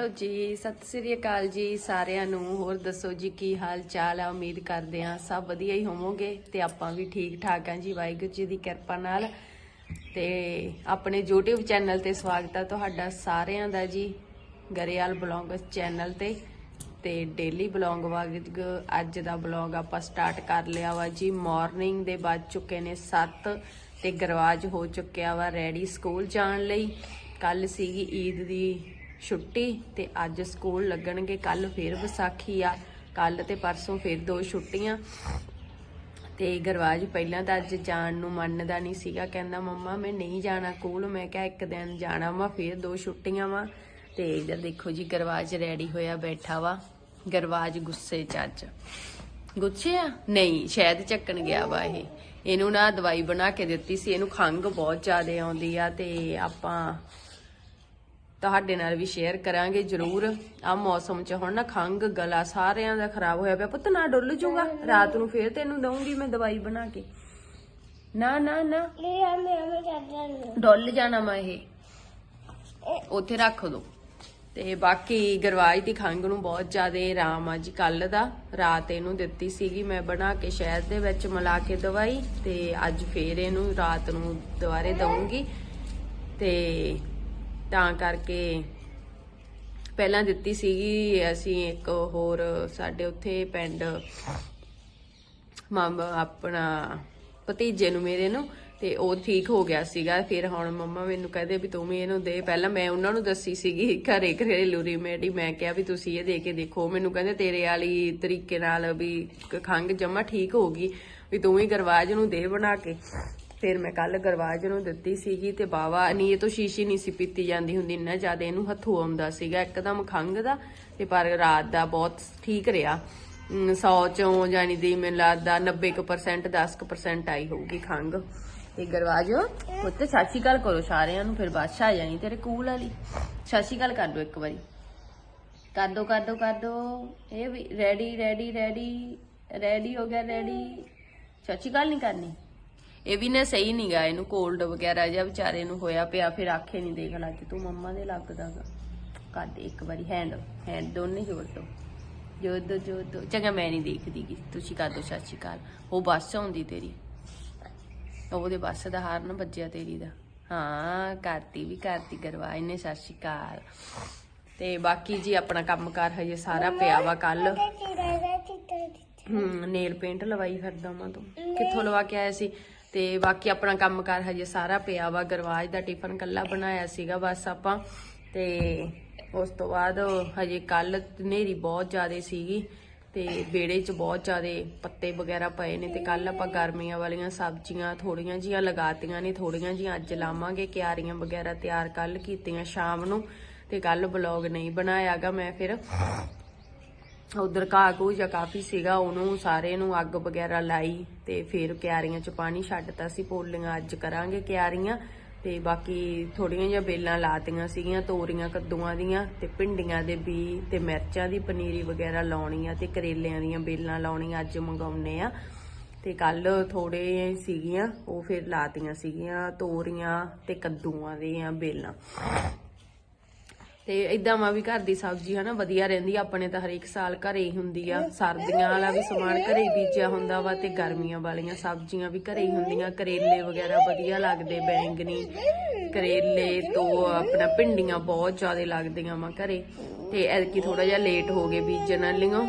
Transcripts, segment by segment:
Hello ਜੀ, ਸਤਿ ਸ੍ਰੀ ਅਕਾਲ ਜੀ ਸਾਰਿਆਂ ਨੂੰ। ਹੋਰ ਦੱਸੋ ਜੀ, ਕੀ ਹਾਲ ਚਾਲ ਆ? ਉਮੀਦ ਕਰਦੇ ਆ ਸਭ ਵਧੀਆ ਹੀ ਹੋਵੋਗੇ ਤੇ ਆਪਾਂ ਵੀ ਠੀਕ ਠਾਕ ਆ ਜੀ, ਵਾਹਿਗੁਰੂ ਜੀ ਦੀ ਕਿਰਪਾ ਨਾਲ। ਤੇ ਆਪਣੇ YouTube ਚੈਨਲ ਤੇ ਸਵਾਗਤ ਆ ਤੁਹਾਡਾ ਸਾਰਿਆਂ ਦਾ ਜੀ, ਗਰੇਵਾਲ ਬਲੌਗਸ ਚੈਨਲ ਤੇ। ਤੇ ਡੇਲੀ ਬਲੌਗ ਵਾਂਗ ਅੱਜ ਦਾ ਬਲੌਗ ਆਪਾਂ ਸਟਾਰਟ ਕਰ ਲਿਆ ਵਾ ਜੀ। ਮਾਰਨਿੰਗ ਦੇ ਵੱਜ ਚੁੱਕੇ ਨੇ 7 ਤੇ ਗਰਵਾਜ ਹੋ ਚੁੱਕਿਆ ਵਾ ਰੈਡੀ ਸਕੂਲ ਜਾਣ ਲਈ। ਕੱਲ ਸੀਗੀ ਈਦ ਦੀ ਛੁੱਟੀ ਤੇ ਅੱਜ ਸਕੂਲ ਲੱਗਣਗੇ ਕੱਲ ਫੇਰ ਵਿਸਾਖੀ ਆ। ਕੱਲ ਤੇ ਪਰਸੋਂ ਫੇਰ ਦੋ ਛੁੱਟੀਆਂ। ਤੇ ਗਰਵਾਜ ਪਹਿਲਾਂ ਤਾਂ ਅੱਜ ਜਾਣ ਨੂੰ ਮੰਨਦਾ ਨਹੀਂ ਸੀਗਾ, ਕਹਿੰਦਾ, ਮੰਮਾ, ਮੈਂ ਨਹੀਂ ਜਾਣਾ ਸਕੂਲ। ਮੈਂ ਕਿਹਾ, ਇੱਕ ਦਿਨ ਜਾਣਾ ਵਾ, ਫੇਰ ਦੋ ਛੁੱਟੀਆਂ ਵਾ। ਤੇ ਇਧਰ ਦੇਖੋ ਜੀ ਗਰਵਾਜ ਰੈਡੀ ਹੋਇਆ ਬੈਠਾ ਵਾ। ਗਰਵਾਜ ਗੁੱਸੇ ਚ ਅੱਜ। ਗੁੱਸੇ ਆ? ਨਹੀਂ, ਸ਼ਾਇਦ ਚੱਕਣ ਗਿਆ ਵਾ ਇਹ। ਇਹਨੂੰ ਨਾ ਦਵਾਈ ਬਣਾ ਕੇ ਦਿੱਤੀ ਸੀ। ਇਹਨੂੰ ਖੰਘ ਬਹੁਤ ਜ਼ਿਆਦਾ ਆਉਂਦੀ ਆ ਤੇ ਆਪਾਂ ਤੁਹਾਡੇ ਨਾਲ ਵੀ ਸ਼ੇਅਰ ਕਰਾਂਗੇ ਜਰੂਰ। ਆ ਮੌਸਮ 'ਚ ਹੁਣ ਨਾ ਖੰਘ ਗਲਾ ਸਾਰਿਆਂ ਦਾ ਖਰਾਬ ਹੋਇਆ ਪਿਆ। ਪੁੱਤ ਨਾ ਡੁੱਲ ਜੂਗਾ। ਰਾਤ ਨੂੰ ਫੇਰ ਤੈਨੂੰ ਦਊਂਗੀ ਮੈਂ ਦਵਾਈ ਬਣਾ ਕੇ। ਨਾ ਨਾ ਨਾ। ਡੁੱਲ ਜਾਣਾ ਮੈਂ ਇਹ। ਉੱਥੇ ਰੱਖ ਦੋ। ਤੇ ਬਾਕੀ ਗਰਵਾਜ ਦੀ ਖੰਘ ਨੂੰ ਬਹੁਤ ਜ਼ਿਆਦਾ ਆਰਾਮ ਆ ਜੀ ਕੱਲ ਦਾ। ਰਾਤ ਇਹਨੂੰ ਦਿੱਤੀ ਸੀਗੀ ਮੈਂ ਬਣਾ ਕੇ ਸ਼ਹਿਦ ਦੇ ਵਿੱਚ ਮਿਲਾ ਕੇ ਦਵਾਈ। ਤੇ ਅੱਜ ਫੇਰ ਇਹਨੂੰ ਰਾਤ ਨੂੰ ਦੁਬਾਰੇ ਦਵਾਂਗੀ ਤੇ ਤਾਂ ਕਰਕੇ ਪਹਿਲਾਂ ਦਿੱਤੀ ਸੀਗੀ, ਅਸੀਂ ਇੱਕ ਹੋਰ ਸਾਡੇ ਉੱਥੇ ਪਿੰਡ ਮਾਮਾ ਆਪਣਾ ਭਤੀਜੇ ਨੂੰ ਮੇਰੇ ਨੂੰ, ਤੇ ਉਹ ਠੀਕ ਹੋ ਗਿਆ ਸੀਗਾ। ਫਿਰ ਹੁਣ ਮੰਮਾ ਮੈਨੂੰ ਕਹਦੇ ਵੀ ਤੂੰ ਵੀ ਇਹਨੂੰ ਦੇ। ਪਹਿਲਾਂ ਮੈਂ ਉਹਨਾਂ ਨੂੰ ਦੱਸੀ ਸੀਗੀ ਘਰੇ ਘਰੇਲੂ ਰੈਮੇਡੀ ਮੈਂ ਕਿਹਾ ਵੀ ਤੁਸੀਂ ਇਹ ਦੇ ਕੇ ਦੇਖੋ। ਮੈਨੂੰ ਕਹਿੰਦੇ ਤੇਰੇ ਵਾਲੀ ਤਰੀਕੇ ਨਾਲ ਵੀ ਖੰਗ ਜਮਾ ਠੀਕ ਹੋ ਗਈ, ਵੀ ਤੂੰ ਵੀ ਗਰਵਾਜ ਨੂੰ ਦੇ ਬਣਾ ਕੇ। ਫਿਰ ਮੈਂ ਕੱਲ ਗਰਵਾਜ ਨੂੰ ਦਿੱਤੀ ਸੀਗੀ ਤੇ ਬਾਵਾ, ਨਹੀਂ, ਇਹ ਤੋਂ ਸ਼ੀਸ਼ੀ ਨਹੀਂ ਸੀ ਪੀਤੀ ਜਾਂਦੀ ਹੁੰਦੀ, ਇੰਨਾ ਜ਼ਿਆਦਾ ਇਹਨੂੰ ਹੱਥੋਂ ਆਉਂਦਾ ਸੀਗਾ, ਇੱਕਦਮ ਖੰਗ ਦਾ ਤੇ ਪਰ ਰਾਤ ਦਾ ਬਹੁਤ ਠੀਕ ਰਿਹਾ। 100 ਚੋਂ ਜਾਨੀ ਦੀ ਮੈਨੂੰ ਲੱਗਦਾ 90% 10% ਆਈ ਹੋਊਗੀ ਖੰਗ ਤੇ ਗਰਵਾਜ, ਪੁੱਤ ਸਾਚੀ ਗੱਲ ਕਰੋ ਸਾਰਿਆਂ ਨੂੰ, ਫਿਰ ਬਾਦਸ਼ਾਹ ਆ ਜਾਣੀ ਤੇਰੇ ਕੂਲ ਵਾਲੀ। ਸਾਚੀ ਗੱਲ ਕਰ ਦੋ ਇੱਕ ਵਾਰੀ। ਕਰ ਦੋ ਕਰ ਦੋ ਕਰ ਦੋ। ਇਹ ਵੀ ਰੈਡੀ ਰੈਡੀ ਰੈਡੀ ਰੈਡੀ ਹੋ ਗਿਆ ਰੈਡੀ ਸੱਚੀ ਗੱਲ ਨਹੀਂ ਕਰਨੀ। ਇਹ ਵੀ ਨਾ ਸਹੀ ਨਹੀਂ ਗਾ ਇਹਨੂੰ ਕੋਲਡ ਵਗੈਰਾ ਜਾਂ ਵਿਚਾਰੇ ਨੂੰ ਹੋਇਆ ਪਿਆ ਫਿਰ ਆਖੇ ਨਹੀਂ ਦੇਖ ਲੱਗ ਤੂੰ ਮੰਮਾ ਦੇ ਲੱਗਦਾਗਾ ਦੇ ਇੱਕ ਵਾਰੀ ਹੈਂਡ ਹੈਂਡ ਦੋਨੇ ਜੋੜ ਦੋ। ਜੋੜ ਦੋ ਜੋੜ ਦੋ। ਚੰਗਾ ਮੈਂ ਨਹੀਂ ਦੇਖਦੀ ਗੀ। ਤੁਸੀਂ ਕਰ ਦੋ ਸਤਿ ਸ਼੍ਰੀ ਅਕਾਲ। ਉਹ ਬੱਸ ਆਉਂਦੀ ਤੇਰੀ। ਉਹਦੇ ਬੱਸ ਦਾ ਹਾਰ ਨਾ ਵੱਜਿਆ ਤੇਰੀ ਦਾ। ਹਾਂ ਕਰਤੀ ਵੀ ਕਰਤੀ ਕਰਵਾ। ਇਹਨੇ ਸਤਿ ਸ਼੍ਰੀ ਅਕਾਲ। ਤੇ ਬਾਕੀ ਜੀ ਆਪਣਾ ਕੰਮਕਾਰ ਹਜੇ ਸਾਰਾ ਪਿਆ ਵਾ ਕੱਲ ਹੂੰ ਨੇਲ ਪੇਂਟ ਲਵਾਈ ਫਿਰਦਾ ਮੈਂ ਤੂੰ। ਕਿੱਥੋਂ ਲਵਾ ਕੇ ਆਇਆ ਸੀ? ਤੇ ਬਾਕੀ ਆਪਣਾ ਕੰਮਕਾਰ ਹਜੇ ਸਾਰਾ ਪਿਆ ਵਾ। ਗਰਵਾਜ ਦਾ ਟਿਫਨ ਕੱਲਾ ਬਣਾਇਆ ਸੀਗਾ ਬਸ ਆਪਾਂ। ਤੇ ਉਸ ਤੋਂ ਬਾਅਦ ਹਜੇ ਕੱਲ ਹਨੇਰੀ ਬਹੁਤ ਜ਼ਿਆਦਾ ਸੀਗੀ ਤੇ ਬੇੜੇ 'ਚ ਬਹੁਤ ਜ਼ਿਆਦਾ ਪੱਤੇ ਵਗੈਰਾ ਪਏ ਨੇ ਤੇ ਕੱਲ ਆਪਾਂ ਗਰਮੀਆਂ ਵਾਲੀਆਂ ਸਬਜ਼ੀਆਂ ਥੋੜੀਆਂ ਜੀਆਂ ਲਗਾਤੀਆਂ ਨੇ ਥੋੜੀਆਂ ਜੀਆਂ ਅੱਜ ਲਾਵਾਂਗੇ। ਕਿਆਰੀਆਂ ਵਗੈਰਾ ਤਿਆਰ ਕੱਲ ਕੀਤੀਆਂ ਸ਼ਾਮ ਨੂੰ ਤੇ ਕੱਲ ਬਲੌਗ ਨਹੀਂ ਬਣਾਇਆਗਾ ਮੈਂ ਫਿਰ। ਉਧਰ ਕਾਗੂ ਜਾਂ ਕਾਫੀ ਸੀਗਾ, ਉਹਨੂੰ ਸਾਰੇ ਨੂੰ ਅੱਗ ਵਗੈਰਾ ਲਾਈ ਤੇ ਫਿਰ ਕਿਆਰੀਆਂ 'ਚ ਪਾਣੀ ਛੱਡਤਾ ਸੀ, ਪੋਲੀਆਂ ਅੱਜ ਕਰਾਂਗੇ ਕਿਆਰੀਆਂ ਤੇ ਬਾਕੀ ਥੋੜੀਆਂ ਜਿਹਾ ਬੇਲਾਂ ਲਾਤੀਆਂ ਸੀਗੀਆਂ, ਤੋਰੀਆਂ, ਕੱਦੂਆਂ ਦੀਆਂ ਤੇ ਭਿੰਡੀਆਂ ਦੇ ਬੀ ਤੇ ਮਿਰਚਾਂ ਦੀ ਪਨੀਰੀ ਵਗੈਰਾ ਲਾਉਣੀ ਆ ਤੇ ਕਰੇਲਿਆਂ ਦੀਆਂ ਬੇਲਾਂ ਲਾਉਣੀਆਂ ਅੱਜ ਮੰਗਾਉਣੇ ਆ ਤੇ ਕੱਲ ਥੋੜੇ ਸੀਗੀਆਂ, ਉਹ ਫਿਰ ਲਾਤੀਆਂ ਸੀਗੀਆਂ ਤੋਰੀਆਂ ਤੇ ਕੱਦੂਆਂ ਦੀਆਂ ਬੇਲਾਂ। ਤੇ ਇਦਾਂ ਮਾ ਵੀ ਘਰ ਦੀ ਸਬਜ਼ੀ ਹਨਾ ਵਧੀਆ ਰਹਿੰਦੀ ਆ, ਆਪਣੇ ਤਾਂ ਹਰੇਕ ਸਾਲ ਘਰੇ ਹੀ ਹੁੰਦੀ ਆ। ਸਰਦੀਆਂ ਵਾਲਾ ਵੀ ਸਮਾਨ ਘਰੇ ਹੀ ਬੀਜਿਆ ਹੁੰਦਾ ਵਾ ਤੇ ਗਰਮੀਆਂ ਵਾਲੀਆਂ ਸਬਜ਼ੀਆਂ ਵੀ ਘਰੇ ਹੀ ਹੁੰਦੀਆਂ, ਕਰੇਲੇ ਵਗੈਰਾ ਵਧੀਆ ਲੱਗਦੇ, ਬੈਂਗਣੀ, ਕਰੇਲੇ, ਤੋਂ ਆਪਣਾ ਭਿੰਡੀਆਂ ਬਹੁਤ ਜ਼ਿਆਦਾ ਲੱਗਦੀਆਂ ਵਾ ਘਰੇ। ਤੇ ਐਤਕੀ ਥੋੜਾ ਜਿਹਾ ਲੇਟ ਹੋ ਗਏ ਬੀਜਣ ਵਾਲੀਆਂ।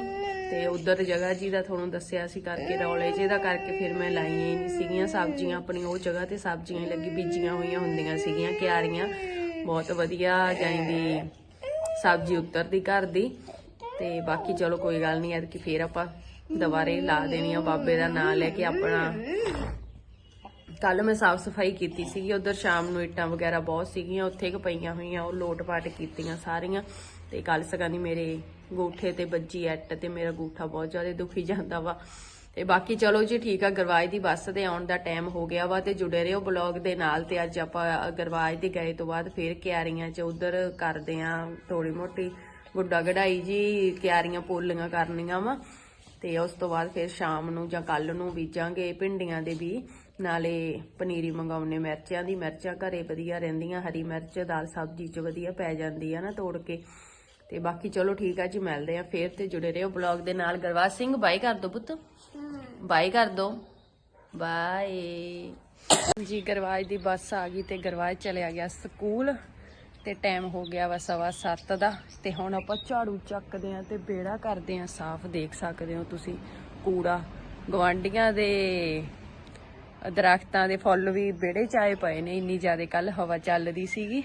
ਤੇ ਉਧਰ ਜਗ੍ਹਾ ਜੀ ਦਾ ਤੁਹਾਨੂੰ ਦੱਸਿਆ ਸੀ ਕਰਕੇ, ਰੌਲੇ ਜਿਹਦਾ ਕਰਕੇ ਫਿਰ ਮੈਂ ਲਾਈਆਂ ਹੀ ਨਹੀਂ ਸੀਗੀਆਂ ਸਬਜ਼ੀਆਂ, ਆਪਣੀ ਉਹ ਜਗ੍ਹਾ ਤੇ ਸਬਜ਼ੀਆਂ ਹੀ ਲੱਗੀ, ਬੀਜੀਆਂ ਹੋਈਆਂ ਹੁੰਦੀਆਂ ਸੀਗੀਆਂ, ਕਿਆਰੀਆਂ। ਬਹੁਤ ਵਧੀਆ ਜਾਂਦੀ ਸਬਜ਼ੀ ਉਤਰਦੀ ਘਰ ਦੀ। ਤੇ ਬਾਕੀ ਚਲੋ ਕੋਈ ਗੱਲ ਨਹੀਂ ਐਤਕੀ ਫੇਰ ਆਪਾਂ ਦੁਬਾਰੇ ਲਾ ਦੇਣੀ ਆ ਬਾਬੇ ਦਾ ਨਾਮ ਲੈ ਕੇ ਆਪਣਾ। ਕੱਲ ਮੈਂ ਸਾਫ਼ ਸਫ਼ਾਈ ਕੀਤੀ ਸੀਗੀ, ਉਧਰ ਸ਼ਾਮ ਨੂੰ ਇੱਟਾਂ ਵਗੈਰਾ ਬਹੁਤ ਸੀਗੀਆਂ, ਉੱਥੇ ਕਿ ਪਈਆਂ ਹੋਈਆਂ, ਉਹ ਲੋਟ ਪਾਟ ਕੀਤੀਆਂ ਸਾਰੀਆਂ। ਤੇ ਕੱਲ ਸਕਾਂ ਮੇਰੇ ਗੂਠੇ ਤੇ ਵੱਜੀ ਐਟ ਤੇ ਮੇਰਾ ਗੂਠਾ ਬਹੁਤ ਜ਼ਿਆਦਾ ਦੁਖੀ ਜਾਂਦਾ ਵਾ। ਤੇ ਬਾਕੀ ਚਲੋ ਜੀ, ਠੀਕ ਆ, ਗਰਵਾਜ ਦੀ ਬੱਸ ਤੇ ਆਉਣ ਦਾ ਟਾਈਮ ਹੋ ਗਿਆ ਵਾ ਤੇ ਜੁੜੇ ਰਹੋ ਬਲੌਗ ਦੇ ਨਾਲ ਤੇ ਅੱਜ ਆਪਾਂ ਗਰਵਾਜ ਦੇ ਗਏ ਤੋਂ ਬਾਅਦ ਫੇਰ ਕਿਆਰੀਆਂ 'ਚ ਉਧਰ ਕਰਦੇ ਆ ਥੋੜੀ ਮੋਟੀ ਗੁੱਡਾ ਗੜਾਈ ਜੀ, ਕਿਆਰੀਆਂ ਪੋਲੀਆਂ ਕਰਨੀਆਂ ਵਾ ਤੇ ਉਸ ਤੋਂ ਬਾਅਦ ਫਿਰ ਸ਼ਾਮ ਨੂੰ ਜਾਂ ਕੱਲ ਨੂੰ ਬੀਜਾਂਗੇ ਭਿੰਡੀਆਂ ਦੇ ਵੀ, ਨਾਲੇ ਪਨੀਰੀ ਮੰਗਾਉਣੇ ਮਿਰਚਾਂ ਦੀ, ਮਿਰਚਾਂ ਘਰੇ ਵਧੀਆ ਰਹਿੰਦੀਆਂ, ਹਰੀ ਮਿਰਚ, ਦਾਲ ਸਬਜ਼ੀ 'ਚ ਵਧੀਆ ਪੈ ਜਾਂਦੀ ਆ ਨਾ ਤੋੜ ਕੇ। ਤੇ ਬਾਕੀ ਚਲੋ ਠੀਕ ਆ ਜੀ, ਮਿਲਦੇ ਆ ਫੇਰ ਤੇ ਜੁੜੇ ਰਹੋ ਬਲੌਗ ਦੇ ਨਾਲ। ਗਰਵਾਜ ਸਿੰਘ ਬਾਈ ਕਰ ਦੋ ਪੁੱਤ। ਬਾਈ ਕਰ ਦੋ। ਬਾਏ ਜੀ ਗਰਵਾਜ ਦੀ ਬੱਸ ਆ ਗਈ ਤੇ ਗਰਵਾਜ ਚਲਿਆ ਗਿਆ ਸਕੂਲ ਤੇ ਟਾਈਮ ਹੋ ਗਿਆ ਵਾ ਸਵਾ ਸੱਤ ਦਾ ਤੇ ਹੁਣ ਆਪਾਂ ਝਾੜੂ ਚੱਕਦੇ ਆ ਤੇ ਬੇੜਾ ਕਰਦੇ ਆ ਸਾਫ਼, ਦੇਖ ਸਕਦੇ ਹੋ ਤੁਸੀਂ ਕੂੜਾ। ਗਵਾਂਡੀਆਂ ਦੇ ਦਰਖਤਾਂ ਦੇ ਫੁੱਲ ਵੀ ਬੇੜੇ ਚਾਏ ਪਏ ਨੇ, ਇੰਨੀ ਜ਼ਿਆਦਾ ਕੱਲ ਹਵਾ ਚੱਲਦੀ ਸੀਗੀ।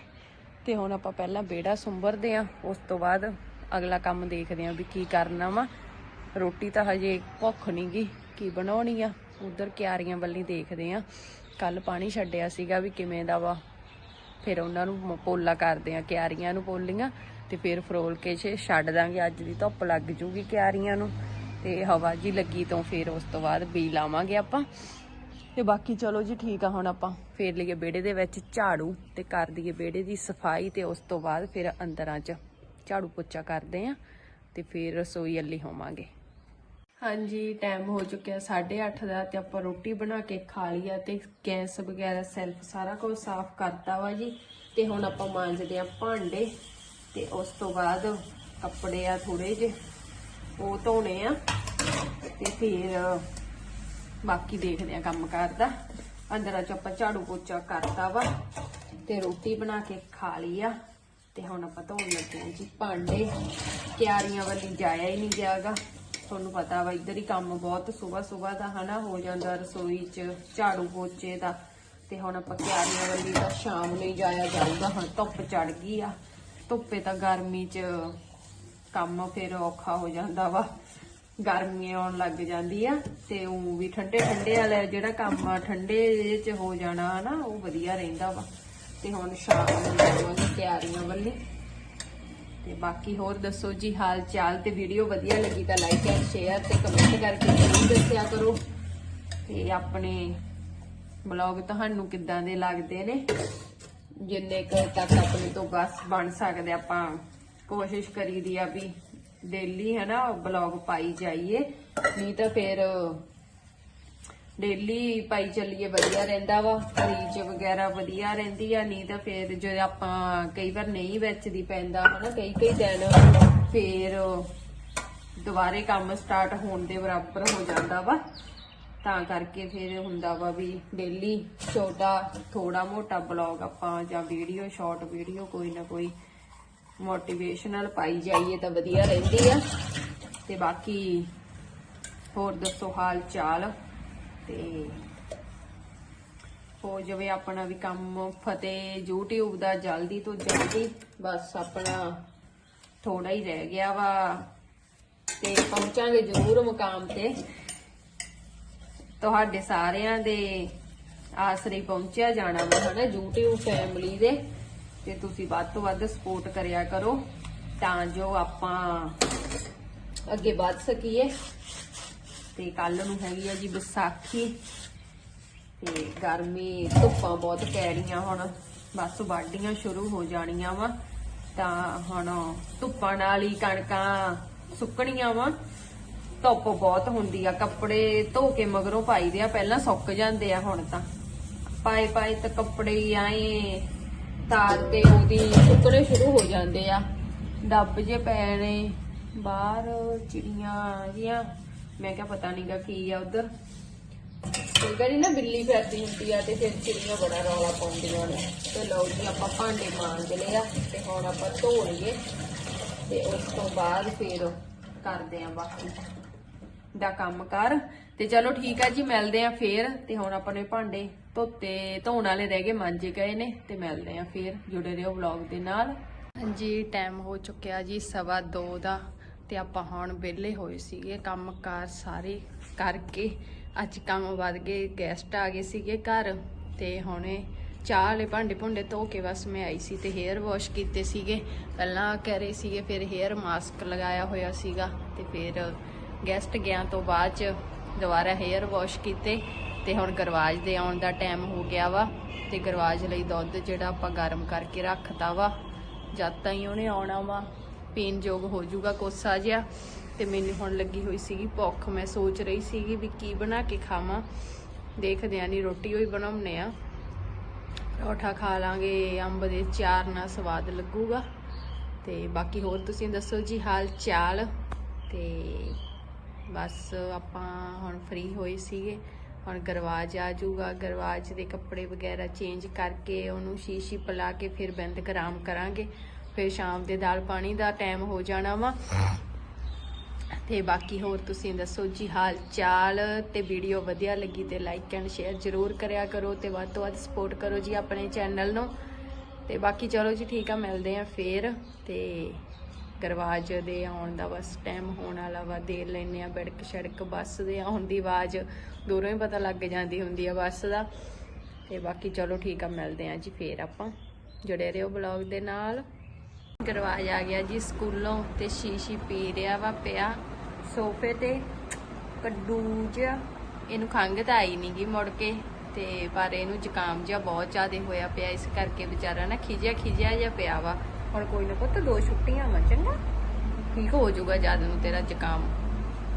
ਤੇ ਹੁਣ ਆਪਾਂ ਪਹਿਲਾਂ ਬੇੜਾ ਸੁੰਬਰਦੇ ਆ, ਉਸ ਤੋਂ ਬਾਅਦ ਅਗਲਾ ਕੰਮ ਦੇਖਦੇ ਆ ਵੀ ਕੀ ਕਰਨਾ ਵਾ। ਰੋਟੀ ਤਾਂ ਹਜੇ ਭੁੱਖ ਨਹੀਂ ਗੀ, ਕੀ ਬਣਾਉਣੀ ਆ? ਉਧਰ ਕਿਆਰੀਆਂ ਵੱਲੀ ਦੇਖਦੇ ਆ। ਕੱਲ ਪਾਣੀ ਛੱਡਿਆ ਸੀਗਾ ਵੀ ਕਿਵੇਂ ਦਾ ਵਾ। ਫਿਰ ਉਹਨਾਂ ਨੂੰ ਪੋਲਾ ਕਰਦੇ ਆ, ਕਿਆਰੀਆਂ ਨੂੰ ਪੋਲੀਆਂ ਤੇ ਫਿਰ ਫਰੋਲ ਕੇ ਛੇ ਛੱਡ ਦਾਂਗੇ। ਅੱਜ ਦੀ ਧੁੱਪ ਲੱਗ ਜੂਗੀ ਕਿਆਰੀਆਂ ਨੂੰ ਤੇ ਹਵਾ ਜੀ ਲੱਗੀ ਤੋਂ ਫਿਰ ਉਸ ਤੋਂ ਬਾਅਦ ਬੀ ਲਾਵਾਂਗੇ ਆਪਾਂ। ਤੇ ਬਾਕੀ ਚਲੋ ਜੀ ਠੀਕ ਆ ਹੁਣ ਆਪਾਂ। ਫੇਰ ਲਈਏ ਵਿਹੜੇ ਦੇ ਵਿੱਚ ਝਾੜੂ ਤੇ ਕਰ ਦਈਏ ਵਿਹੜੇ ਦੀ ਸਫ਼ਾਈ ਤੇ ਉਸ ਤੋਂ ਬਾਅਦ ਫਿਰ ਅੰਦਰਾਂ 'ਚ ਝਾੜੂ ਪੋਚਾ ਕਰਦੇ ਆ ਤੇ ਫਿਰ ਰਸੋਈ ਅੱਲੀ ਹੋਵਾਂਗੇ। ਹਾਂਜੀ ਟਾਈਮ ਹੋ ਚੁੱਕਿਆ 8:30 ਦਾ ਤੇ ਆਪਾਂ ਰੋਟੀ ਬਣਾ ਕੇ ਖਾ ਲਈ ਆ ਤੇ ਗੈਸ ਵਗੈਰਾ ਸੈਲਫ ਸਾਰਾ ਕੁਝ ਸਾਫ਼ ਕਰਤਾ ਵਾ ਜੀ। ਤੇ ਹੁਣ ਆਪਾਂ ਮਾਂਜਦੇ ਆ ਭਾਂਡੇ ਤੇ ਉਸ ਤੋਂ ਬਾਅਦ ਕੱਪੜੇ ਆ ਥੋੜੇ ਜਿਹੇ ਉਹ ਧੋਣੇ ਆ ਤੇ ਫਿਰ ਬਾਕੀ ਦੇਖਦੇ ਆ ਕੰਮ ਕਰਦਾ। ਅੰਦਰਾਂ ਚ ਆਪਾਂ ਝਾੜੂ ਪੋਚਾ ਕਰਤਾ ਵਾ ਤੇ ਰੋਟੀ ਬਣਾ ਕੇ ਖਾ ਲਈ ਆ। ਤੇ ਹੁਣ ਆਪਾਂ ਧੋਣ ਲੱਗੇ ਆ ਜੀ ਭਾਂਡੇ। ਕਿਆਰੀਆਂ ਵਾਲੀ ਜਾਇਆ ਹੀ ਨਹੀਂ ਗਿਆਗਾ। ਤੁਹਾਨੂੰ ਪਤਾ ਵਾ ਇੱਧਰ ਹੀ ਕੰਮ ਬਹੁਤ ਸਵੇਰ ਸਵੇਰ ਦਾ ਹਨਾ, ਹੋ ਜਾਂਦਾ ਰਸੋਈ 'ਚ ਝਾੜੂ ਪੋਚੇ ਦਾ। ਤੇ ਹੁਣ ਆਪਾਂ ਕਿਆਰੀਆਂ ਵਾਲੀ ਤਾਂ ਸ਼ਾਮ ਨੂੰ ਹੀ ਜਾਇਆ ਜਾਊਗਾ। ਹੁਣ ਧੁੱਪ ਚੜ ਗਈ ਆ। ਧੁੱਪੇ ਤਾਂ ਗਰਮੀ 'ਚ ਕੰਮ ਫਿਰ ਔਖਾ ਹੋ ਜਾਂਦਾ ਵਾ। ਗਰਮੀ ਆਉਣ ਲੱਗ ਜਾਂਦੀ ਆ, ਤੇ ਉਹ ਵੀ ਠੰਡੇ ਠੰਡੇ ਵਾਲਾ ਜਿਹੜਾ ਕੰਮ ਆ, ਠੰਡੇ ਜਿਹੇ ਚ ਹੋ ਜਾਣਾ ਹਨਾ, ਉਹ ਵਧੀਆ ਰਹਿੰਦਾ ਵਾ। ਤੇ ਹੁਣ ਸ਼ਾਮ ਨੂੰ ਜਾਵਾਂਗੇ ਤਿਆਰੀਆਂ ਵੱਲੇ। ਤੇ ਬਾਕੀ ਹੋਰ ਦੱਸੋ ਜੀ, ਹਾਲ ਚਾਲ ਤੇ ਵੀਡੀਓ ਵਧੀਆ ਲੱਗੀ ਤਾਂ ਲਾਈਕ ਐਂਡ ਸ਼ੇਅਰ ਤੇ ਕਮੈਂਟ ਕਰਕੇ ਜ਼ਰੂਰ ਦੱਸਿਆ ਕਰੋ। ਤੇ ਆਪਣੇ ਬਲੌਗ ਤੁਹਾਨੂੰ ਕਿੱਦਾਂ ਦੇ ਲੱਗਦੇ ਨੇ? ਜਿੰਨੇ ਕੁ ਤੱਕ ਆਪਣੇ ਤੋਂ ਬਸ ਬਣ ਸਕਦੇ ਆਪਾਂ, ਕੋਸ਼ਿਸ਼ ਕਰੀਦੀ ਆ ਵੀ ਡੇਲੀ ਹੈ ਨਾ ਬਲੌਗ ਪਾਈ ਜਾਈਏ, ਨਹੀਂ ਤਾਂ ਫਿਰ ਡੇਲੀ ਪਾਈ ਚੱਲੀਏ, ਵਧੀਆ ਰਹਿੰਦਾ ਵਾ ਰੀਚ ਵਗੈਰਾ ਵਧੀਆ ਰਹਿੰਦੀ ਆ, ਨਹੀਂ ਤਾਂ ਫਿਰ ਜੇ ਆਪਾਂ ਕਈ ਵਾਰ ਨਹੀਂ ਵੇਚਦੀ ਦੀ ਪੈਂਦਾ ਹਨਾ, ਕਈ ਕਈ ਦਿਨ ਫਿਰ ਦੁਬਾਰੇ ਕੰਮ ਸਟਾਰਟ ਹੋਣ ਦੇ ਬਰਾਬਰ ਹੋ ਜਾਂਦਾ ਵਾ, ਤਾਂ ਕਰਕੇ ਫਿਰ ਹੁੰਦਾ ਵਾ ਵੀ ਡੇਲੀ ਛੋਟਾ ਥੋੜਾ ਮੋਟਾ ਬਲੌਗ ਆਪਾਂ ਜਾਂ ਵੀਡੀਓ ਸ਼ਾਰਟ ਵੀਡੀਓ ਕੋਈ ਨਾ ਕੋਈ ਮੋਟੀਵੇਸ਼ਨਲ ਪਾਈ ਜਾਈਏ ਤਾਂ ਵਧੀਆ ਰਹਿੰਦੀ ਆ। ਤੇ ਬਾਕੀ ਹੋਰ ਦੱਸੋ ਹਾਲ ਚਾਲ? ਤੇ ਹੋ ਜਾਵੇ ਆਪਣਾ ਵੀ ਕੰਮ ਫਤਿਹ, YouTube ਦਾ ਜਲਦੀ ਤੋਂ ਜਲਦੀ ਬਸ ਆਪਣਾ ਥੋੜਾ ਹੀ ਰਹਿ ਗਿਆ ਵਾ। ਤੇ ਪਹੁੰਚਾਂਗੇ ਜ਼ਰੂਰ ਮੁਕਾਮ ਤੇ। ਤੁਹਾਡੇ ਸਾਰਿਆਂ ਦੇ ਆਸਰੇ ਪਹੁੰਚਿਆ ਜਾਣਾ ਵਾ ਹਨਾ, YouTube ਫੈਮਿਲੀ ਦੇ। ਤੇ ਤੁਸੀਂ ਵੱਧ ਤੋਂ ਵੱਧ ਸਪੋਰਟ ਕਰਿਆ ਕਰੋ, ਤਾਂ ਜੋ ਆਪਾਂ ਅੱਗੇ ਵੱਧ ਸਕੀਏ। ਤੇ ਕੱਲ ਨੂੰ ਹੈਗੀ ਆ ਜੀ ਵਿਸਾਖੀ, ਤੇ ਗਰਮੀ, ਧੁੱਪਾਂ ਬਹੁਤ ਪੈ ਰਹੀਆਂ ਹੁਣ, ਬਸ ਵਾਢੀਆਂ ਸ਼ੁਰੂ ਹੋ ਜਾਣੀਆਂ ਵਾ, ਤਾਂ ਹੁਣ ਧੁੱਪਾਂ ਨਾਲ ਹੀ ਕਣਕਾਂ ਸੁੱਕਣੀਆਂ ਵਾ। ਧੁੱਪ ਬਹੁਤ ਹੁੰਦੀ ਆ, ਕੱਪੜੇ ਧੋ ਕੇ ਮਗਰੋਂ ਪਾਈਦੇ ਆ, ਪਹਿਲਾਂ ਸੁੱਕ ਜਾਂਦੇ ਆ ਹੁਣ ਤਾਂ। ਪਾਏ ਪਾਏ ਤਾਂ ਕੱਪੜੇ ਆਏ ਤਾਰ ਤੇ ਉਹਦੀ ਸੁੱਕਣੇ ਸ਼ੁਰੂ ਹੋ ਜਾਂਦੇ ਆ। ਡੱਬ ਜੇ ਪਏ ਨੇ, ਬਾਹਰ ਚਿੜੀਆਂ ਜੀਆਂ ਮੈਂ ਕਿਹਾ ਪਤਾ ਨਹੀਂਗਾ ਕੀ ਆ ਉਧਰ। ਕੋਈ ਕਹਿੰਦੀ ਨਾ ਬਿੱਲੀ ਫਿਰਦੀ ਹੁੰਦੀ ਆ ਤੇ ਫਿਰ ਚਿੜੀਆਂ ਬੜਾ ਰੌਲਾ ਪਾਉਂਦੀਆਂ ਨੇ। ਤੇ ਲਓ ਜੀ, ਆਪਾਂ ਭਾਂਡੇ ਮਾਂਜ ਲਏ ਆ ਤੇ ਹੁਣ ਆਪਾਂ ਧੋ ਲਈਏ ਤੇ ਉਸ ਤੋਂ ਬਾਅਦ ਫਿਰ ਕਰਦੇ ਆ ਬਾਕੀ। ਦਾ ਕੰਮ ਕਰ। ਤੇ ਚਲੋ ਠੀਕ ਆ ਜੀ, ਮਿਲਦੇ ਆ ਫੇਰ। ਤੇ ਹੁਣ ਆਪਣੇ ਭਾਂਡੇ ਧੋਤੇ, ਧੋਣ ਵਾਲੇ ਰਹਿ ਗਏ, ਮਾਂਜੇ ਗਏ ਨੇ। ਤੇ ਮਿਲਦੇ ਆ ਫੇਰ, ਜੁੜੇ ਰਹੋ ਵਲੌਗ ਦੇ ਨਾਲ। ਹਾਂਜੀ ਟਾਈਮ ਹੋ ਚੁੱਕਿਆ ਜੀ, ਸਵਾ 2 ਦਾ। ਤੇ ਆਪਾਂ ਹੁਣ ਵਿਹਲੇ ਹੋਏ ਸੀਗੇ, ਕੰਮ ਕਾਰ ਸਾਰੇ ਕਰਕੇ। ਅੱਜ ਕੰਮ ਵੱਧ ਗਏ ਗੈਸਟ ਆ ਗਏ ਸੀਗੇ ਘਰ। ਤੇ ਹੁਣੇ ਚਾਹ ਵਾਲੇ ਭਾਂਡੇ ਭੁੰਡੇ ਧੋ ਕੇ ਬਸ ਮੈਂ ਆਈ ਸੀ ਤੇ ਹੇਅਰ ਵਾਸ਼ ਕੀਤੇ ਸੀਗੇ। ਪਹਿਲਾਂ ਕਹਿ ਰਹੇ ਸੀਗੇ, ਫਿਰ ਹੇਅਰ ਮਾਸਕ ਲਗਾਇਆ ਹੋਇਆ ਸੀਗਾ। ਤੇ ਫਿਰ ਗੈਸਟ ਗਿਆ ਤੋਂ ਬਾਅਦ ਚ ਦੁਬਾਰਾ ਹੇਅਰ ਵਾਸ਼ ਕੀਤੇ ਤੇ ਹੁਣ ਗਰਵਾਜ ਦੇ ਆਉਣ ਦਾ ਟਾਈਮ ਹੋ ਗਿਆ ਵਾ ਤੇ ਗਰਵਾਜ ਲਈ ਦੁੱਧ ਜਿਹੜਾ ਆਪਾਂ ਗਰਮ ਕਰਕੇ ਰੱਖਤਾ ਵਾ, ਜਦ ਤਾਈਂ ਉਹਨੇ ਆਉਣਾ ਵਾ, ਪੀਣ ਯੋਗ ਹੋ ਜਾਊਗਾ ਕੋਸਾ ਜਿਹਾ। ਤੇ ਮੈਨੂੰ ਹੁਣ ਲੱਗੀ ਹੋਈ ਸੀਗੀ ਭੁੱਖ, ਮੈਂ ਸੋਚ ਰਹੀ ਸੀਗੀ ਵੀ ਕੀ ਬਣਾ ਕੇ ਖਾਵਾਂ। ਦੇਖਦੇ ਆਂ ਨਹੀਂ ਰੋਟੀ ਹੋਈ ਬਣਾਉਣੇ ਆ। ਪਰੌਠਾ ਖਾ ਲਾਂਗੇ, ਅੰਬ ਦੇ ਚਾਰ ਨਾਲ ਸਵਾਦ ਲੱਗੂਗਾ। ਤੇ ਬਾਕੀ ਹੋਰ ਤੁਸੀਂ ਦੱਸੋ ਜੀ, ਹਾਲ ਚਾਲ? ਤੇ ਬਸ ਆਪਾਂ ਹੁਣ ਫ੍ਰੀ ਹੋਏ ਸੀਗੇ। ਹੁਣ ਗਰਵਾਜ ਆ ਜਾਊਗਾ। ਗਰਵਾਜ ਦੇ ਕੱਪੜੇ ਵਗੈਰਾ ਚੇਂਜ ਕਰਕੇ ਉਹਨੂੰ ਸ਼ੀਸ਼ੀ ਪਲਾ ਕੇ ਫਿਰ ਬੰਦ ਕਰਾਮ ਕਰਾਂਗੇ। ਫਿਰ ਸ਼ਾਮ ਦੇ ਦਾਲ ਪਾਣੀ ਦਾ ਟਾਈਮ ਹੋ ਜਾਣਾ ਵਾ। ਤੇ ਬਾਕੀ ਹੋਰ ਤੁਸੀਂ ਦੱਸੋ ਜੀ ਹਾਲ ਚਾਲ? ਤੇ ਵੀਡੀਓ ਵਧੀਆ ਲੱਗੀ ਤੇ ਲਾਈਕ ਐਂਡ ਸ਼ੇਅਰ ਜ਼ਰੂਰ ਕਰਿਆ ਕਰੋ ਤੇ ਵੱਧ ਤੋਂ ਵੱਧ ਸਪੋਰਟ ਕਰੋ ਜੀ ਆਪਣੇ ਚੈਨਲ ਨੂੰ। ਤੇ ਬਾਕੀ ਚਲੋ ਜੀ ਠੀਕ ਆ, ਮਿਲਦੇ ਆ ਫੇਰ। ਤੇ ਗਰਵਾਜ ਦੇ ਆਉਣ ਦਾ ਬਸ ਟਾਈਮ ਹੋਣ ਵਾਲਾ ਵਾ, ਦੇ ਲੈਨੇ ਆ ਬੜਕ ਸੜਕ ਬੱਸ ਦੇ ਆਉਣ ਦੀ ਆਵਾਜ਼। ਦੂਰੋਂ ਹੀ ਪਤਾ ਲੱਗ ਜਾਂਦੀ ਹੁੰਦੀ ਆ ਬੱਸ ਦਾ। ਤੇ ਬਾਕੀ ਚਲੋ ਠੀਕ ਆ, ਮਿਲਦੇ ਆ ਜੀ ਫੇਰ ਆਪਾਂ। ਜੁੜੇ ਰਹੋ ਬਲੌਗ ਦੇ ਨਾਲ। ਗਰਵਾਜ ਆ ਗਿਆ ਜੀ ਸਕੂਲੋਂ ਤੇ ਸ਼ੀਸ਼ੀ ਪੀ ਰਿਹਾ ਵਾ ਪਿਆ ਸੋਫੇ ਤੇ। ਕੱਡੂ ਜਿਹਾ। ਇਹਨੂੰ ਖੰਘ ਤਾਂ ਆਈ ਨੀ ਗੀ ਮੁੜ ਕੇ। ਤੇ ਪਰ ਇਹਨੂੰ ਜ਼ੁਕਾਮ ਜਿਹਾ ਬਹੁਤ ਜ਼ਿਆਦਾ ਹੋਇਆ ਪਿਆ। ਇਸ ਕਰਕੇ ਵਿਚਾਰਾ ਨਾ ਖਿਜਿਆ ਖਿਜਿਆ ਜਿਹਾ ਪਿਆ ਵਾ। ਹੁਣ ਕੋਈ ਨਾ ਪੁੱਤ ਦੋ ਛੁੱਟੀਆਂ ਵਾ ਚੰਗਾ? ਠੀਕ ਹੋ ਜਾਊਗਾ ਜਦ ਨੂੰ ਤੇਰਾ ਜ਼ੁਕਾਮ।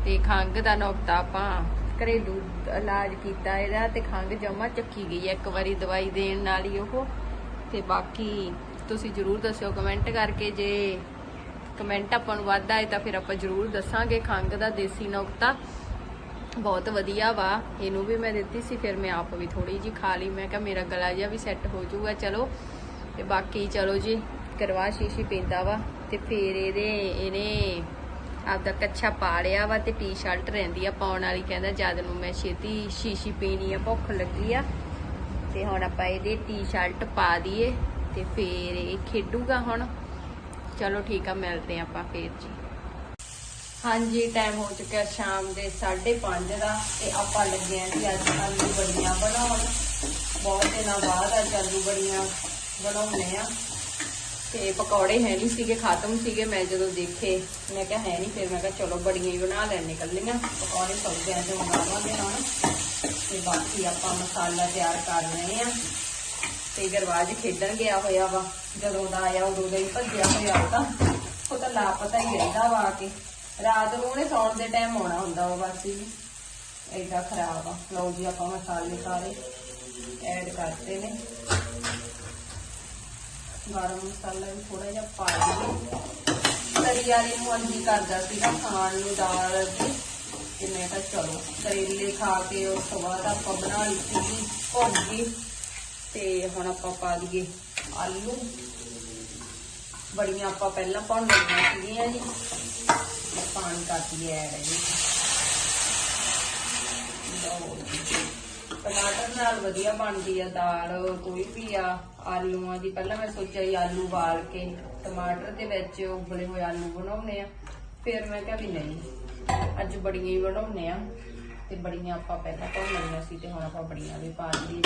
ਤੇ ਖੰਘ ਦਾ ਨੁਕਤਾ ਆਪਾਂ। ਘਰੇਲੂ ਇਲਾਜ ਕੀਤਾ ਇਹਦਾ ਤੇ ਖੰਘ ਜਮਾ ਚੱਕੀ ਗਈ ਹੈ ਇੱਕ ਵਾਰੀ ਦਵਾਈ ਦੇਣ ਨਾਲ ਹੀ ਉਹ। ਤੇ ਬਾਕੀ ਤੁਸੀਂ ਜਰੂਰ ਦੱਸਿਓ ਕਮੈਂਟ ਕਰਕੇ ਜੇ ਕਮੈਂਟ ਆਪਾਂ ਨੂੰ ਵੱਧ ਆਏ ਤਾਂ ਫਿਰ ਆਪਾਂ ਜਰੂਰ ਦੱਸਾਂਗੇ ਖੰਘ ਦਾ ਦੇਸੀ ਨੁਕਤਾ ਬਹੁਤ ਵਧੀਆ ਵਾ ਇਹਨੂੰ ਵੀ ਮੈਂ ਦਿੱਤੀ ਸੀ ਫਿਰ ਮੈਂ ਆਪ ਵੀ ਥੋੜੀ ਜੀ ਖਾ ਲਈ। ਮੈਂ ਕਿਹਾ ਮੇਰਾ ਗਲਾ ਜਿਹਾ ਵੀ ਸੈੱਟ ਹੋ ਜਾਊਗਾ ਚਲੋ। ਤੇ ਬਾਕੀ ਚਲੋ ਜੀ ਕਰਵਾ ਸ਼ੀਸ਼ੀ ਪੀਂਦਾ ਵਾ ਤੇ ਫਿਰ ਇਹਦੇ, ਇਹਨੇ ਆਪਦਾ ਕੱਛਾ ਪਾ ਲਿਆ ਵਾ ਤੇ ਟੀ-ਸ਼ਰਟ ਰਹਿੰਦੀ ਆ ਪਾਉਣ ਵਾਲੀ, ਕਹਿੰਦਾ ਜਦ ਨੂੰ ਮੈਂ ਛੇਤੀ ਸ਼ੀਸ਼ੀ ਪੀਣੀ ਆ, ਭੁੱਖ ਲੱਗੀ ਆ। ਤੇ ਹੁਣ ਆਪਾਂ ਇਹਦੇ ਟੀ-ਸ਼ਰਟ ਪਾ ਦਈਏ ਤੇ ਫੇਰ ਇਹ ਖੇਡੂਗਾ ਹੁਣ। ਚਲੋ ਠੀਕ ਆ, ਮਿਲਦੇ ਆ ਆਪਾਂ ਫੇਰ ਜੀ। ਹਾਂਜੀ ਟਾਈਮ ਹੋ ਚੁੱਕਿਆ ਸ਼ਾਮ ਦੇ 5:30 ਦਾ ਤੇ ਆਪਾਂ ਲੱਗੇ ਆਂ ਜੀ ਅੱਜ ਆਲੂ ਬੜੀਆਂ ਬਣਾਉਣ। ਬਹੁਤ ਦਿਨਾਂ ਬਾਅਦ ਅੱਜ ਆਲੂ ਬੜੀਆਂ ਬਣਾਉਣੇ ਆ। ਤੇ ਪਕੌੜੇ ਹੈ ਨਹੀਂ ਸੀਗੇ, ਖਤਮ ਸੀਗੇ, ਮੈਂ ਜਦੋਂ ਦੇਖੇ, ਮੈਂ ਕਿਹਾ ਹੈ ਨਹੀਂ ਫਿਰ ਮੈਂ ਕਿਹਾ ਚਲੋ ਬੜੀਆਂ ਹੀ ਬਣਾ ਲੈਣੇ ਕੱਲੀਆਂ ਪਕੌੜੇ ਸੌਦਿਆਂ ਤੇ ਬਣਾਵਾਂਗੇ ਹੁਣ। ਤੇ ਬਾਕੀ ਆਪਾਂ ਮਸਾਲਾ ਤਿਆਰ ਕਰ ਰਹੇ ਆ ਤੇ ਗਰਵਾਜ ਖੇਡਣ ਗਿਆ ਹੋਇਆ ਵਾ। ਜਦੋਂ ਦਾ ਆਇਆ, ਉਦੋਂ ਦਾ ਹੀ ਭੱਜਿਆ ਹੋਇਆ ਤਾਂ। ਉਹ ਤਾਂ ਲਾਪਤਾ ਹੀ ਰਹਿੰਦਾ ਵਾ ਕੇ। ਰਾਤ ਨੂੰ ਉਹਨੇ ਸੌਣ ਦੇ ਟਾਈਮ ਆਉਣਾ ਹੁੰਦਾ ਉਹ ਬਸ ਜੀ ਏਦਾਂ ਖਰਾਬ ਆ। ਲਓ ਜੀ, ਆਪਾਂ ਮਸਾਲੇ ਸਾਰੇ ਐਡ ਕਰਤੇ ਨੇ। ਗਰਮ ਮਸਾਲਾ ਵੀ ਥੋੜਾ ਜਿਹਾ ਪਾ ਦਈਏ ਤਰੀ ਵਾਲੀ ਨੂੰ ਅੰਜੀ ਕਰਦਾ ਸੀਗਾ ਖਾਣ ਨੂੰ ਦਾਲ ਦੀ। ਤੇ ਮੈਂ ਕਿਹਾ ਚਲੋ, ਕਰੇਲੇ ਖਾ ਕੇ ਉਸ ਤੋਂ ਬਾਅਦ ਆਪਾਂ ਬਣਾ ਲਈ ਸੀਗੀ ਭੁਰਜੀ। ਤੇ ਹੁਣ ਆਪਾਂ ਪਾ ਦਈਏ ਆਲੂ। ਬੜੀਆਂ ਆਪਾਂ ਪਹਿਲਾਂ ਭੁੰਨ ਲਈਆਂ ਸੀਗੀਆਂ ਜੀ। ਪਾਣੀ ਕਰ ਦਈਏ ਐਡ ਜੀ। ਲਓ ਟਮਾਟਰ ਨਾਲ ਵਧੀਆ ਬਣਦੀ ਆ ਦਾਲ, ਕੋਈ ਵੀ ਆ, ਆਲੂਆਂ ਦੀ, ਪਹਿਲਾਂ ਮੈਂ ਸੋਚਿਆ ਸੀ ਆਲੂ ਵਾਲ ਕੇ ਟਮਾਟਰ ਦੇ ਵਿੱਚ ਉਬਲੇ ਹੋਏ ਆਲੂ ਬਣਾਉਣੇ ਆ। ਫਿਰ ਮੈਂ ਕਿਹਾ ਵੀ ਨਹੀਂ, ਅੱਜ ਬੜੀਆਂ ਹੀ ਬਣਾਉਣੇ ਆ ਤੇ ਬੜੀਆਂ ਆਪਾਂ ਪਹਿਲਾਂ ਭੁੰਨ ਲਈਆਂ ਸੀ ਤੇ ਹੁਣ ਆਪਾਂ ਬੜੀਆਂ ਵੀ ਪਾ ਦਈਏ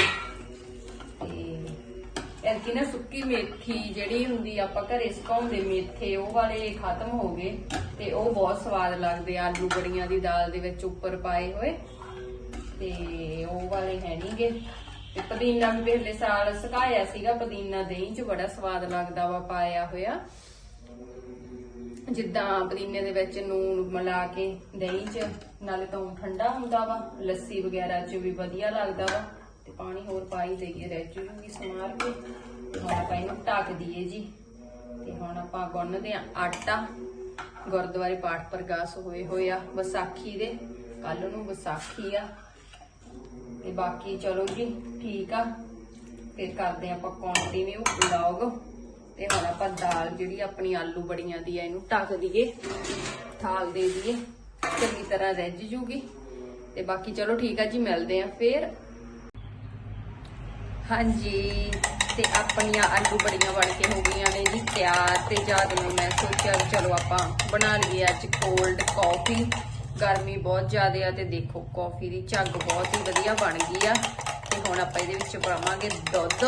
ਤੇ ਐਲਕੀ ਨਾ ਸੁੱਕੀ ਮੇਥੀ ਜਿਹੜੀ ਹੁੰਦੀ ਆਪਾਂ ਘਰੇ ਸੁਕਾਉਂਦੇ ਮੇਥੇ, ਉਹ ਵਾਲੇ ਖਤਮ ਹੋ ਗਏ ਤੇ ਉਹ ਬਹੁਤ ਸਵਾਦ ਲੱਗਦੇ ਆਲੂ ਬੜੀਆਂ ਦੀ ਦਾਲ ਦੇ ਵਿੱਚ ਉੱਪਰ ਪਾਏ ਹੋਏ। ਤੇ ਉਹ ਵਾਲੇ ਹੈ ਨਹੀਂਗੇ ਤੇ ਪੁਦੀਨਾ ਵੀ ਪਿਛਲੇ ਸਾਲ ਸੁਕਾਇਆ ਸੀਗਾ, ਪੁਦੀਨਾ ਦਹੀਂ 'ਚ ਬੜਾ ਸਵਾਦ ਲੱਗਦਾ ਵਾ ਪਾਇਆ ਹੋਇਆ। ਜਿੱਦਾਂ ਪੁਦੀਨੇ ਦੇ ਵਿੱਚ ਨੂਨ ਮਿਲਾ ਕੇ ਦਹੀਂ 'ਚ, ਨਾਲੇ ਤਾਂ ਠੰਡਾ ਹੁੰਦਾ ਵਾ, ਲੱਸੀ ਵਗੈਰਾ 'ਚ ਵੀ ਵਧੀਆ ਲੱਗਦਾ ਵਾ। ਤੇ ਪਾਣੀ ਹੋਰ ਪਾਈ ਦੇਈਏ ਰਹਿ ਜੂਗੀ ਸਮਾਰ ਕੇ। ਹੁਣ ਆਪਾਂ ਇਹਨੂੰ ਢੱਕ ਦਈਏ ਜੀ। ਤੇ ਹੁਣ ਆਪਾਂ ਗੁੰਨਦੇ ਆ ਆਟਾ। ਗੁਰਦੁਆਰੇ ਪਾਠ ਪ੍ਰਗਾਸ ਹੋਏ ਹੋਏ ਆ, ਵਿਸਾਖੀ ਦੇ। ਕੱਲ ਨੂੰ ਵਿਸਾਖੀ ਆ। ਤੇ ਬਾਕੀ ਚਲੋ ਜੀ, ਠੀਕ ਆ। ਫਿਰ ਕਰਦੇ ਆਪਾਂ ਕੰਟੀਨਿਊ ਵਲੌਗ ਤੇ ਹੁਣ ਆਪਾਂ ਦਾਲ ਜਿਹੜੀ ਆਪਣੀ ਆਲੂ ਬੜੀਆਂ ਦੀ ਆ, ਇਹਨੂੰ ਢੱਕ ਦਈਏ, ਥਾਲ ਦੇ ਦਈਏ, ਚੰਗੀ ਤਰ੍ਹਾਂ ਰਿੱਝ ਜੂਗੀ। ਤੇ ਬਾਕੀ ਚਲੋ ਠੀਕ ਆ ਜੀ, ਮਿਲਦੇ ਆ ਫੇਰ। ਹਾਂਜੀ, ਤੇ ਆਪਣੀਆਂ ਆਲੂ ਬੜੀਆਂ ਬਣ ਕੇ ਹੋ ਗਈਆਂ ਨੇ ਜੀ, ਤਿਆਰ ਤੇ ਜਦ ਨੂੰ ਮੈਂ ਸੋਚਿਆ ਚਲੋ ਆਪਾਂ ਬਣਾ ਲਈਏ ਅੱਜ ਕੋਲਡ ਕਾਫੀ ਗਰਮੀ ਬਹੁਤ ਜ਼ਿਆਦਾ ਆ ਤੇ ਦੇਖੋ ਕਾਫੀ ਦੀ ਝੱਗ ਬਹੁਤ ਹੀ ਵਧੀਆ ਬਣ ਗਈ ਆ। ਤੇ ਹੁਣ ਆਪਾਂ ਇਹਦੇ ਵਿੱਚ ਪਾਵਾਂਗੇ ਦੁੱਧ।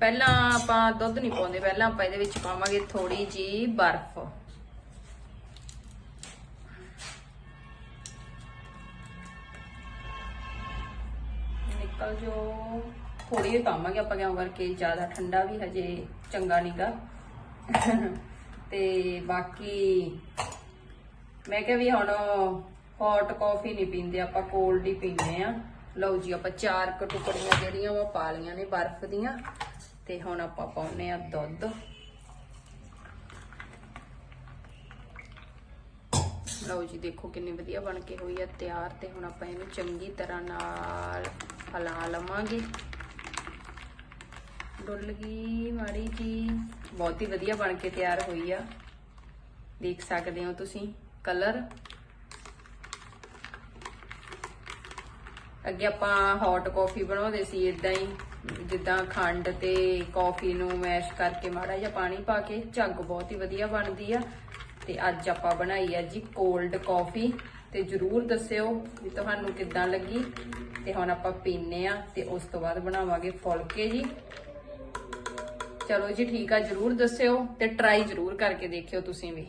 ਪਹਿਲਾਂ ਆਪਾਂ ਦੁੱਧ ਨਹੀਂ ਪਾਉਂਦੇ, ਪਹਿਲਾਂ ਆਪਾਂ ਇਹਦੇ ਵਿੱਚ ਪਾਵਾਂਗੇ ਥੋੜੀ ਜੀ ਬਰਫ਼। ਨਿਕਲ ਜੋ ਥੋੜੀ ਜਿਹੀ ਪਾਵਾਂਗੇ ਆਪਾਂ, ਕਿਉਂ ਕਰਕੇ ਜ਼ਿਆਦਾ ਠੰਡਾ ਵੀ ਹਜੇ ਚੰਗਾ ਨਹੀਂਗਾ ਤੇ ਬਾਕੀ ਮੈਂ ਕਿਹਾ ਵੀ ਹੁਣ ਹੌਟ ਕਾਫੀ ਨਹੀਂ ਪੀਂਦੇ, ਆਪਾਂ ਕੋਲਡ ਹੀ ਪੀਂਦੇ ਆ ਲਓ ਜੀ, ਆਪਾਂ ਚਾਰ ਕੁ ਟੁਕੜੀਆਂ ਜਿਹੜੀਆਂ ਉਹ ਪਾ ਲੀਆਂ ਨੇ ਬਰਫ਼ ਦੀਆਂ, ਤੇ ਹੁਣ ਆਪਾਂ ਪਾਉਨੇ ਆ ਦੁੱਧ। ਲਓ ਜੀ, ਦੇਖੋ ਕਿੰਨੀ ਵਧੀਆ ਬਣ ਕੇ ਹੋਈ ਆ ਤਿਆਰ, ਤੇ ਹੁਣ ਆਪਾਂ ਇਹਨੂੰ ਚੰਗੀ ਤਰ੍ਹਾਂ ਨਾਲ ਹਲਾ ਲਵਾਂਗੇ। ਡੁੱਲ ਗਈ ਮਾੜੀ ਜੀ। ਬਹੁਤ ਹੀ ਵਧੀਆ ਬਣ ਕੇ ਤਿਆਰ ਹੋਈ ਆ। ਦੇਖ ਸਕਦੇ ਹੋ ਤੁਸੀਂ ਕਲਰ। ਅੱਗੇ ਆਪਾਂ ਹੌਟ ਕਾਫੀ ਬਣਾਉਂਦੇ ਸੀ ਇਦਾਂ ਹੀ ਜਿੱਦਾਂ ਖੰਡ ਤੇ ਕਾਫੀ ਨੂੰ ਮੈਸ਼ ਕਰਕੇ ਮਾੜਾ ਜਿਹਾ ਪਾਣੀ ਪਾ ਕੇ ਝੱਗ ਬਹੁਤ ਹੀ ਵਧੀਆ ਬਣਦੀ ਆ। ਤੇ ਅੱਜ ਆਪਾਂ ਬਣਾਈ ਆ ਜੀ ਕੋਲਡ ਕਾਫੀ ਤੇ ਜਰੂਰ ਦੱਸਿਓ ਵੀ ਤੁਹਾਨੂੰ ਕਿੱਦਾਂ ਲੱਗੀ। ਤੇ ਹੁਣ ਆਪਾਂ ਪੀਨੇ ਆ ਤੇ ਉਸ ਤੋਂ ਬਾਅਦ ਬਣਾਵਾਂਗੇ ਫੁਲਕੇ ਜੀ। ਚਲੋ ਜੀ ਠੀਕ ਆ ਜਰੂਰ ਦੱਸਿਓ ਤੇ ਟਰਾਈ ਜਰੂਰ ਕਰਕੇ ਦੇਖਿਓ ਤੁਸੀਂ ਵੀ।